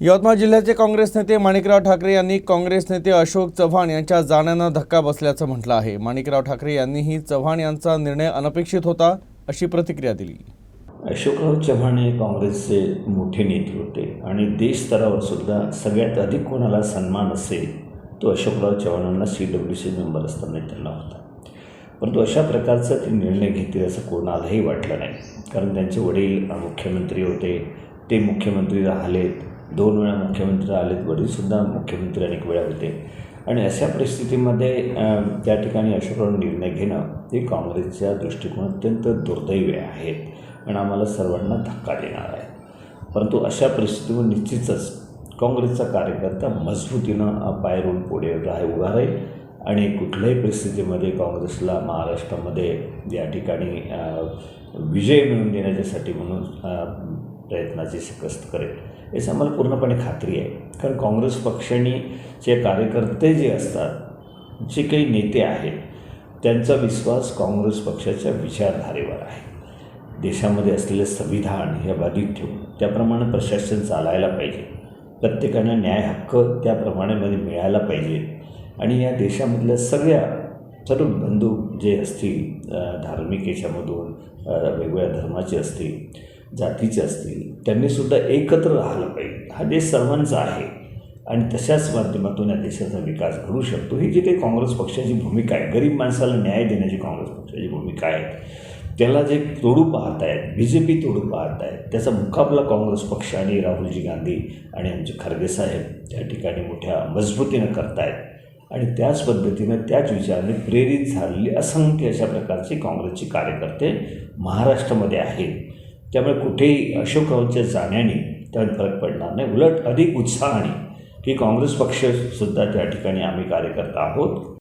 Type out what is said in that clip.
यवतमाळ जिल्ह्याचे काँग्रेस नेते माणिकराव ठाकरे यांनी काँग्रेस नेते अशोक चव्हाण यांच्या जाण्यानं धक्का बसल्याचं म्हटलं आहे. माणिकराव ठाकरे यांनीही चव्हाण यांचा निर्णय अनपेक्षित होता अशी प्रतिक्रिया दिली. अशोकराव चव्हाण हे काँग्रेसचे मोठे नेते होते आणि देश स्तरावर सुद्धा सगळ्यात अधिक कोणाला सन्मान असेल तो अशोकराव चव्हाणांना सी डब्ल्यू सी मेंबर असताना त्यांना होता. परंतु अशा प्रकारचा ते निर्णय घेतील असं कोणालाही वाटलं नाही. कारण त्यांचे वडील मुख्यमंत्री होते ते मुख्यमंत्री राहिलेत दोन वेळा मुख्यमंत्री आलेत वडीलसुद्धा मुख्यमंत्री अनेक वेळा होते. आणि अशा परिस्थितीमध्ये त्या ठिकाणी अशोकावर निर्णय घेणं हे काँग्रेसच्या दृष्टिकोन अत्यंत दुर्दैवी आहेत आणि आम्हाला सर्वांना धक्का देणार आहे. परंतु अशा परिस्थितीवर निश्चितच काँग्रेसचा कार्यकर्ता मजबूतीनं पायरून पुढे राह उभा राहील. आणि कुठल्याही परिस्थितीमध्ये काँग्रेसला महाराष्ट्रामध्ये या ठिकाणी विजय मिळवून देण्याच्यासाठी म्हणून प्रयत्नाची शिकस्त करेल. याची आम्हाला पूर्णपणे खात्री आहे. कारण काँग्रेस पक्षाने जे कार्यकर्ते जे असतात जे काही नेते आहेत त्यांचा विश्वास काँग्रेस पक्षाच्या विचारधारेवर आहे. देशामध्ये असलेले संविधान हे बाधित ठेवून त्याप्रमाणे प्रशासन चालायला पाहिजे. प्रत्येकाने न्याय हक्क त्याप्रमाणे मध्ये मिळायला पाहिजे. आणि या देशामधल्या सगळ्या सर्व बंधू जे असतील धार्मिक याच्यामधून वेगवेगळ्या धर्माचे असतील जातीचे असतील त्यांनीसुद्धा एकत्र राहिलं पाहिजे. हा देश सर्वांचा आहे. आणि तशाच माध्यमातून या देशाचा विकास घडू शकतो. ही जी काही काँग्रेस पक्षाची भूमिका आहे गरीब माणसाला न्याय देण्याची काँग्रेस पक्षाची भूमिका आहे त्याला जे तोडू पाहत आहेत बी जे पी तोडू पाहत आहेत त्याचा मुकाबला काँग्रेस पक्ष आणि राहुलजी गांधी आणि आमचे खरगे साहेब त्या ठिकाणी मोठ्या मजबूतीनं करतायत. आणि त्याच पद्धतीनं त्याच विचाराने प्रेरित झालेली असंख्य अशा प्रकारचे काँग्रेसचे कार्यकर्ते महाराष्ट्रामध्ये आहेत. त्यामुळे कुठेही अशोकरावच्या जाण्याने त्यात फरक पडणार नाही. उलट अधिक उत्साहाने. की काँग्रेस पक्षसुद्धा त्या ठिकाणी आम्ही कार्यकर्ता आहोत.